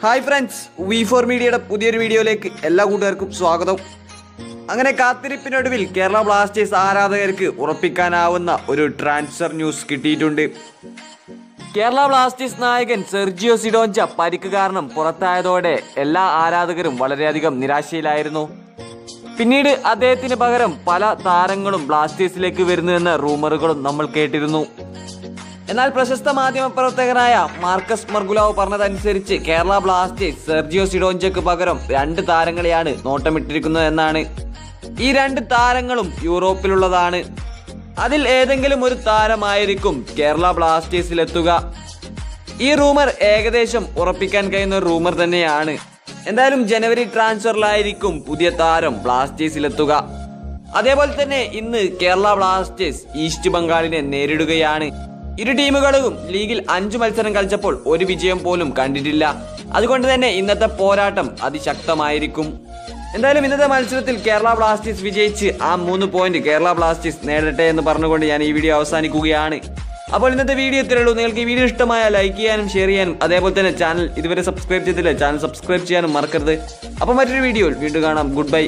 Hi friends we four മീഡിയയുടെ പുതിയൊരു വീഡിയോയിലേക്ക് എല്ലാ കൂട്ടുകാർക്കും സ്വാഗതം. അങ്ങനെ കാത്തിരിപ്പിനൊടുവിൽ കേരള ബ്ലാസ്റ്റേഴ്സ് ആരാധകർക്ക് ഉറപ്പിക്കാനാവുന്ന ഒരു ട്രാൻസ്ഫർ ന്യൂസ് കിട്ടിയിട്ടുണ്ട്. കേരള ബ്ലാസ്റ്റേഴ്സ് നായകൻ സെർജിയോ സിഡോഞ്ച പരിക്ക് കാരണം പുറത്തായതോടെ എല്ലാ ആരാധകരും വളരെയധികം നിരാശയിലായിരുന്നു. പിന്നീട് അദ്ദേഹത്തിന് പകരം പല താരങ്ങളും ബ്ലാസ്റ്റേഴ്സിലേക്ക് വരുന്നുവെന്ന റൂമറുകളും നമ്മൾ കേട്ടിരുന്നു. എന്നാൽ പ്രശസ്ത മാധ്യമ പ്രവർത്തകനായ മാർക്കസ് മർഗുലാവ് പറഞ്ഞതനുസരിച്ച് കേരള ബ്ലാസ്റ്റേഴ്സ് സെർജിയോ സിഡോഞ്ചയ്ക്ക് പകരം രണ്ട് താരങ്ങളെയാണ് നോട്ടമിട്ടിരിക്കുന്നത് എന്നാണ്. ഈ രണ്ട് താരങ്ങളും യൂറോപ്പിലുള്ളതാണ്. അതിൽ ഏതെങ്കിലും ഒരു താരമായിരിക്കും കേരള ബ്ലാസ്റ്റേഴ്സിലെത്തുക. ഈ റൂമർ ഏകദേശം ഉറപ്പിക്കാൻ കഴിയുന്ന ഒരു റൂമർ തന്നെയാണ്. എന്തായാലും ജനുവരി ട്രാൻസ്ഫറിലായിരിക്കും പുതിയ താരം ബ്ലാസ്റ്റേഴ്സിലെത്തുക. അതേപോലെ തന്നെ ഇന്ന് കേരള ബ്ലാസ്റ്റേഴ്സ് ഈസ്റ്റ് ബംഗാളിനെ നേരിടുകയാണ്. ഇരു ടീമുകളും ലീഗിൽ അഞ്ചു മത്സരം കളിച്ചപ്പോൾ ഒരു വിജയം പോലും കണ്ടിട്ടില്ല. അതുകൊണ്ട് തന്നെ ഇന്നത്തെ പോരാട്ടം അതിശക്തമായിരിക്കും. എന്തായാലും ഇന്നത്തെ മത്സരത്തിൽ കേരള ബ്ലാസ്റ്റേഴ്സ് വിജയിച്ച് ആ മൂന്ന് പോയിന്റ് കേരള ബ്ലാസ്റ്റേഴ്സ് നേടട്ടെ എന്ന് പറഞ്ഞുകൊണ്ട് ഞാൻ ഈ വീഡിയോ അവസാനിക്കുകയാണ്. അപ്പോൾ ഇന്നത്തെ വീഡിയോ ഇത്രയേ ഉള്ളൂ. നിങ്ങൾക്ക് ഈ വീഡിയോ ഇഷ്ടമായ ലൈക്ക് ചെയ്യാനും ഷെയർ ചെയ്യാനും അതേപോലെ തന്നെ ചാനൽ ഇതുവരെ സബ്സ്ക്രൈബ് ചെയ്തില്ല ചാനൽ സബ്സ്ക്രൈബ് ചെയ്യാനും മറക്കരുത്. അപ്പോൾ മറ്റൊരു വീഡിയോയിൽ വീണ്ടും കാണാം. Good bye